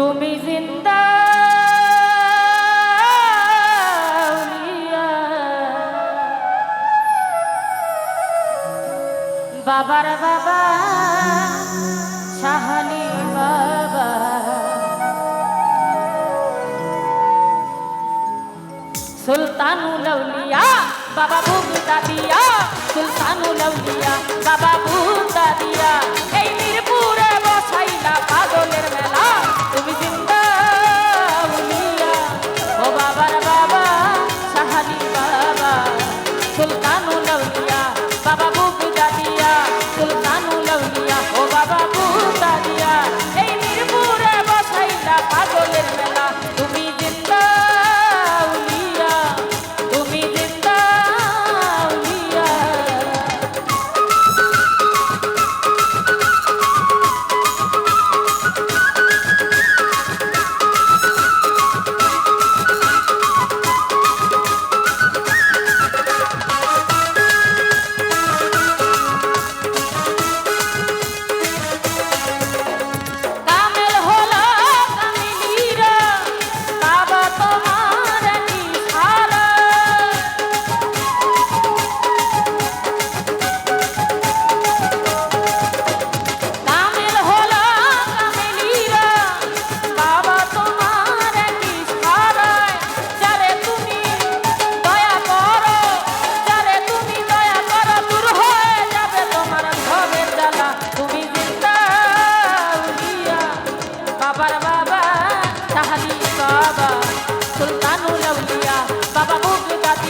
তুমি জিন্দা বাবার বাবা শাহালি বাবা। সুলতানুল আউলিয়া বাবা বুগদা দিয়া। সুলতানুল আউলিয়া বাবা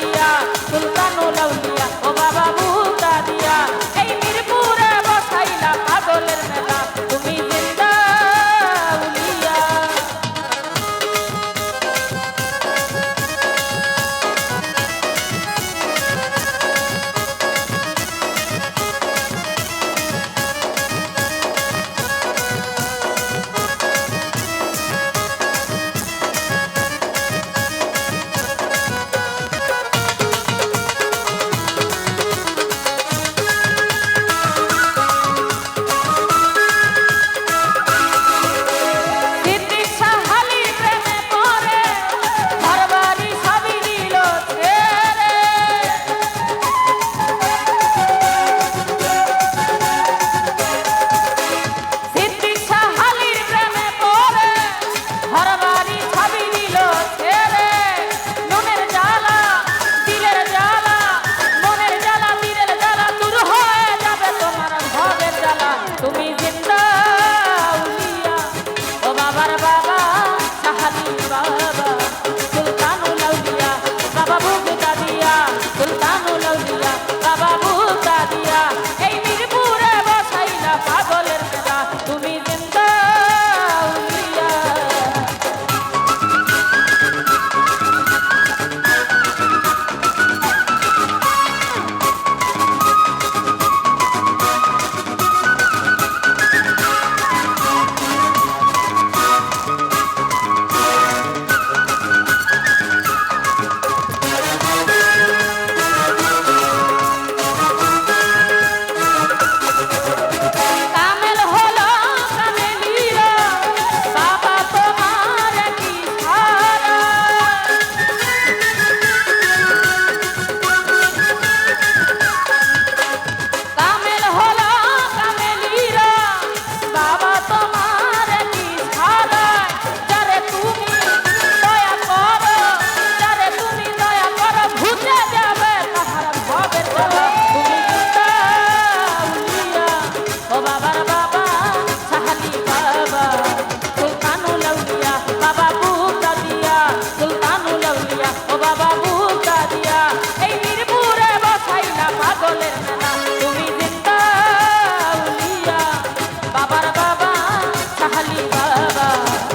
দিয়া বাবা